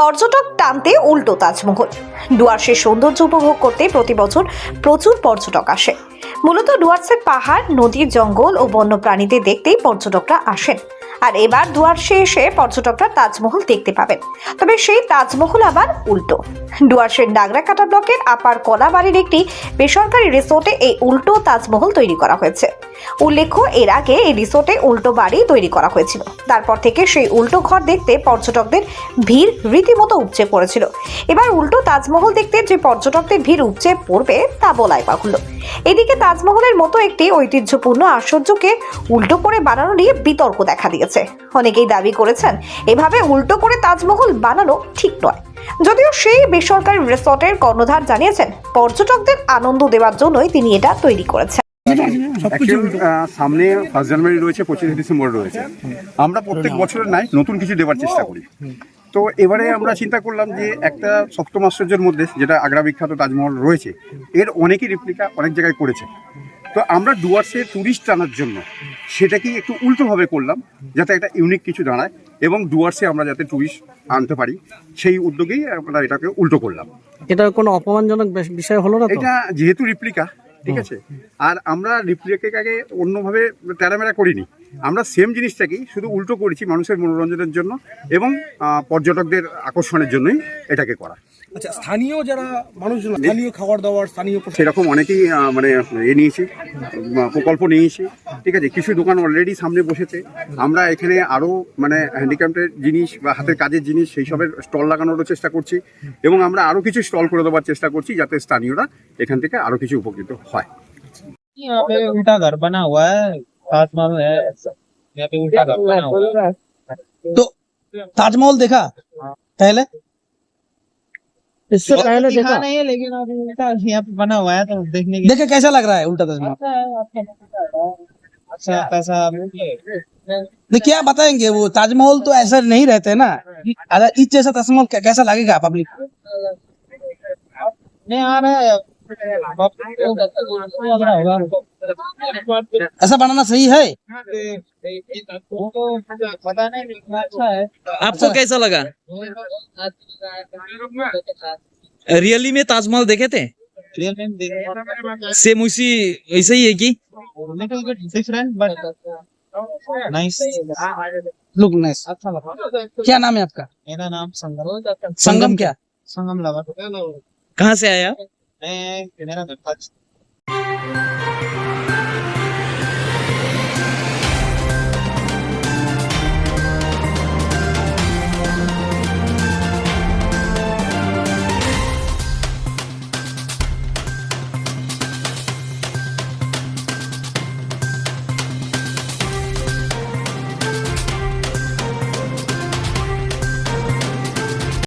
পর্যটক টানতে উল্টো তাজমহল। ডুয়ার্সের সৌন্দর্য উপভোগ করতে প্রতি বছর প্রচুর পর্যটক আসে। মূলত ডুয়ার্সের পাহাড়, নদীর জঙ্গল ও বন্যপ্রাণীদের দেখতেই পর্যটকরা আসেন। আর এবার ডুয়ার্সে এসে পর্যটকরা তাজমহল দেখতে পাবেন। তবে সেই তাজমহল আবার উল্টো। ডুয়ার্সের নাগরাকাটা ব্লকের আপার কলাবাড়ির একটি বেসরকারি রিসোর্টে এই উল্টো তাজমহল তৈরি করা হয়েছে। উল্লেখ্য, এর আগে এই রিসোর্টে উল্টো বাড়ি তৈরি করা হয়েছিল। তারপর থেকে সেই উল্টো ঘর দেখতে পর্যটকদের ভিড় রীতিমতো উপচে পড়েছিল। এবার উল্টো তাজমহল দেখতে যে পর্যটকদের ভিড় উপচে পড়বে তা বলাই বাহুল্য। এদিকে তাজমহলের মতো একটি ঐতিহ্যপূর্ণ আশ্চর্যকে উল্টো করে বানানো নিয়ে বিতর্ক দেখা দিয়েছে। অনেকেই দাবি করেছেন, এভাবে উল্টো করে তাজমহল বানানো ঠিক নয়। যদিও সেই বেসরকারি রিসর্টের কর্ণধার জানিয়েছেন, পর্যটকদের আনন্দ দেওয়ার জন্যই তিনি এটা তৈরি করেছেন। সামনে ফার্স্ট জানুয়ারি রয়েছে, পঁচিশে ডিসেম্বর রয়েছে। আমরা প্রত্যেক বছরের নাই নতুন কিছু দেওয়ার চেষ্টা করি। তো এবারে আমরা চিন্তা করলাম যে একটা সপ্তম আশ্চর্যের মধ্যে, যেটা আগ্রা বিখ্যাত তাজমহল রয়েছে, এর অনেকই রেপ্লিকা অনেক জায়গায় করেছে। তো আমরা ডুয়ার্সে ট্যুরিস্ট আনার জন্য সেটাকেই একটু উল্টোভাবে করলাম যাতে একটা ইউনিক কিছু দাঁড়ায় এবং ডুয়ার্সে আমরা যাতে ট্যুরিস্ট আনতে পারি সেই উদ্যোগেই আমরা এটাকে উল্টো করলাম। এটা কোনো অপমানজনক বিষয় হলো না এটা যেহেতু রিপ্লিকা ঠিক আছে? আর আমরা রিপ্লিকাকে অন্যভাবে ট্যারামেরা করিনি। আমরা সেম জিনিসটাকেই শুধু উল্টো করেছি মানুষের মনোরঞ্জনের জন্য এবং পর্যটকদের আকর্ষণের জন্যই এটাকে করা। আচ্ছা স্থানীয় যারা মানুষজন স্থানীয় খাবার দাবার স্থানীয় পোশাক- সেরকম অনেকেই আহ, মানে এ নিয়েছি আহ, প্রকল্প নিয়েছি ঠিক আছে কিছু দোকান অলরেডি সামনে বসেছে আমরা এখানে আরও মানে হ্যান্ডিক্যাপ্টের জিনিস বা হাতের কাজের জিনিস সেই সবের স্টল লাগানোরও চেষ্টা করছি এবং আমরা আরও কিছু স্টল করে দেওয়ার চেষ্টা করছি যাতে স্থানীয়রা এখান থেকে আরও কিছু উপকৃত হয় यहाँ पे उल्टा घर बना हुआ है ताजमहल है यहाँ पे उल्टा घर बना हुआ है तो ताजमहल देखा पहले इससे पहले देखा नहीं है लेकिन अभी उल्टा यहाँ पे बना हुआ है तो देखने के देखे कैसा लग रहा है उल्टा ताजमहल अच्छा अच्छा पैसा नहीं क्या बताएँगे वो ताजमहल तो ऐसा नहीं रहते ना। अगर इस जैसा ताजमहल कैसा लगेगा पब्लिक नहीं आ रहा है। होगा ऐसा बनाना सही है? तो नहीं अच्छा। है आपको कैसा लगा? रियली में ताजमहल देखे थे? सेम उसी ऐसा ही है कि? Little bit different but nice look nice अच्छा लगा क्या नाम है आपका? मेरा नाम संगम संगम क्या? संगम लगा कहाँ से आया? मैं मेरा